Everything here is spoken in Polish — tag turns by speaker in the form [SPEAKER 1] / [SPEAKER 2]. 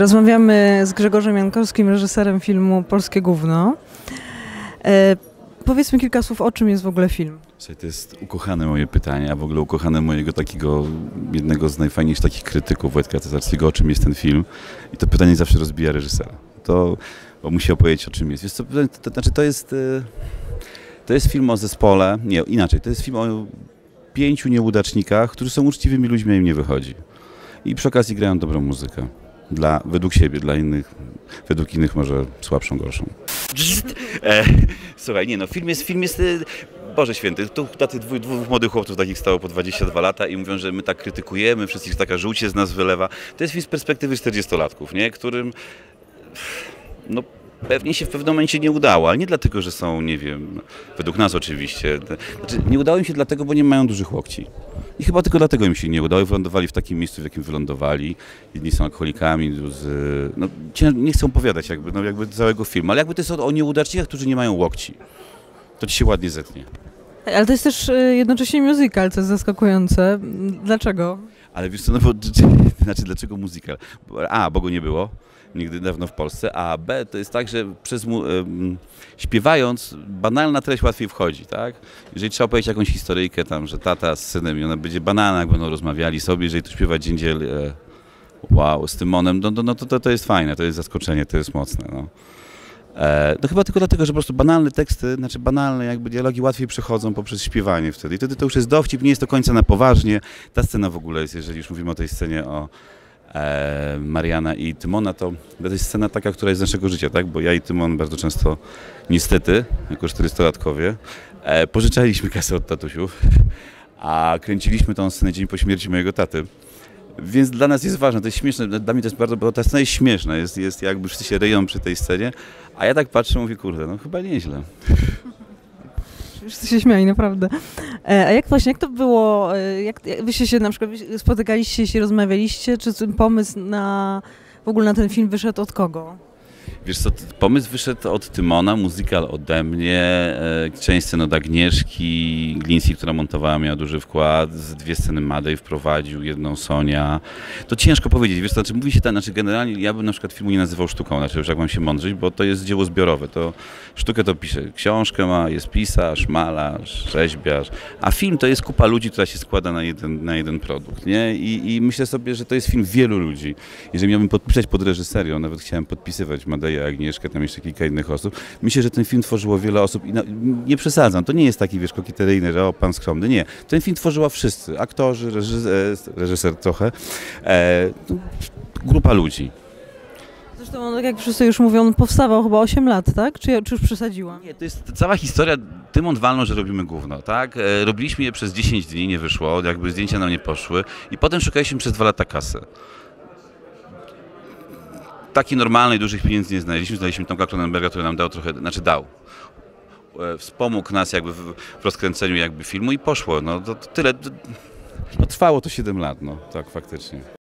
[SPEAKER 1] Rozmawiamy z Grzegorzem Jankowskim, reżyserem filmu Polskie Gówno. E, powiedzmy kilka słów, o czym jest w ogóle film.
[SPEAKER 2] To jest ukochane moje pytanie, a w ogóle ukochane mojego takiego, jednego z najfajniejszych takich krytyków Wojtka Cezarskiego, o czym jest ten film. I to pytanie zawsze rozbija reżysera. To, bo musi opowiedzieć o czym jest. Wiesz to, to znaczy to jest, e, to jest film o zespole, nie, inaczej, to jest film o pięciu nieudacznikach, którzy są uczciwymi ludźmi, a im nie wychodzi. I przy okazji grają dobrą muzykę. Dla, według siebie, dla innych, według innych może słabszą, gorszą. E, słuchaj, nie no, film jest, film jest, e, Boże Święty, tu tacy dwóch, dwóch młodych chłopców takich stało po 22 lata i mówią, że my tak krytykujemy, wszystkich taka żółć się z nas wylewa. To jest film z perspektywy 40-latków, nie? Którym, no pewnie się w pewnym momencie nie udało, ale nie dlatego, że są, nie wiem, według nas oczywiście. Znaczy, nie udało im się dlatego, bo nie mają dużych łokci. I chyba tylko dlatego im się nie udało. Wylądowali w takim miejscu, w jakim wylądowali. Jedni są alkoholikami, z, no, nie chcę opowiadać jakby, no, jakby całego filmu, ale jakby to jest o, o nieudacznikach, którzy nie mają łokci. To ci się ładnie zetnie.
[SPEAKER 1] Ale to jest też e, jednocześnie musical, co jest zaskakujące. Dlaczego?
[SPEAKER 2] Ale wiesz co, no bo, znaczy dlaczego musical? A, bo go nie było nigdy dawno w Polsce, a B to jest tak, że przez śpiewając banalna treść łatwiej wchodzi, tak? Jeżeli trzeba powiedzieć jakąś historyjkę tam, że tata z synem i ona będzie banalna, jak będą rozmawiali sobie, jeżeli tu śpiewa dzień dziel, e, wow, z Tymonem, no, no, no to, to, to jest fajne, to jest zaskoczenie, to jest mocne, no. E, no chyba tylko dlatego, że po prostu banalne teksty, znaczy banalne jakby dialogi łatwiej przechodzą poprzez śpiewanie wtedy. I wtedy to już jest dowcip, nie jest do końca na poważnie. Ta scena w ogóle jest, jeżeli już mówimy o tej scenie o Mariana i Tymona, to to jest scena taka, która jest z naszego życia, tak? Bo ja i Tymon bardzo często, niestety, jako 400-latkowie, e, pożyczaliśmy kasę od tatusiów, a kręciliśmy tą scenę dzień po śmierci mojego taty. Więc dla nas jest ważne, to jest śmieszne, dla mnie to jest bardzo, bo ta scena jest śmieszna, jest, jest jakby wszyscy się ryją przy tej scenie, a ja tak patrzę mówię, kurde, no chyba nieźle.
[SPEAKER 1] Wszyscy się śmiali, naprawdę. E, a jak właśnie, jak to było, e, jak, jak wyście się na przykład wy- spotykaliście się, rozmawialiście, czy pomysł na, w ogóle na ten film wyszedł od kogo?
[SPEAKER 2] Wiesz co, pomysł wyszedł od Tymona, muzykal ode mnie, e, część scen od Agnieszki, Glinsi, która montowała, miała duży wkład, dwie sceny Madej wprowadził, jedną Sonia. To ciężko powiedzieć, wiesz, to znaczy mówi się tak, znaczy generalnie ja bym na przykład filmu nie nazywał sztuką, znaczy już jak mam się mądrzyć, bo to jest dzieło zbiorowe, to sztukę to pisze, książkę ma, jest pisarz, malarz, rzeźbiarz, a film to jest kupa ludzi, która się składa na jeden, na jeden produkt, nie? I, I myślę sobie, że to jest film wielu ludzi. Jeżeli miałbym podpisać pod reżyserią, nawet chciałem podpisywać Madeję, Agnieszkę, tam jeszcze kilka innych osób, myślę, że ten film tworzyło wiele osób i na, nie przesadzam, to nie jest taki, wiesz, kokieteryjny, że o, pan skromny, nie. Ten film tworzyła wszyscy, aktorzy, reżyser, reżyser trochę, e, no, grupa ludzi.
[SPEAKER 1] Zresztą, tak jak wszyscy już mówią, on powstawał chyba 8 lat, tak? Czy, czy już przesadziłam?
[SPEAKER 2] Nie, to jest cała historia, Tymon walnął, że robimy gówno, tak? E, robiliśmy je przez 10 dni, nie wyszło, jakby zdjęcia nam nie poszły i potem szukaliśmy przez dwa lata kasy. Takiej normalnej, dużych pieniędzy nie znaleźliśmy, znaleźliśmy Tomka Cronenberga, który nam dał trochę, znaczy dał. E, Wspomógł nas jakby w, w rozkręceniu jakby filmu i poszło, no to, to tyle. No, trwało to 7 lat, no tak faktycznie.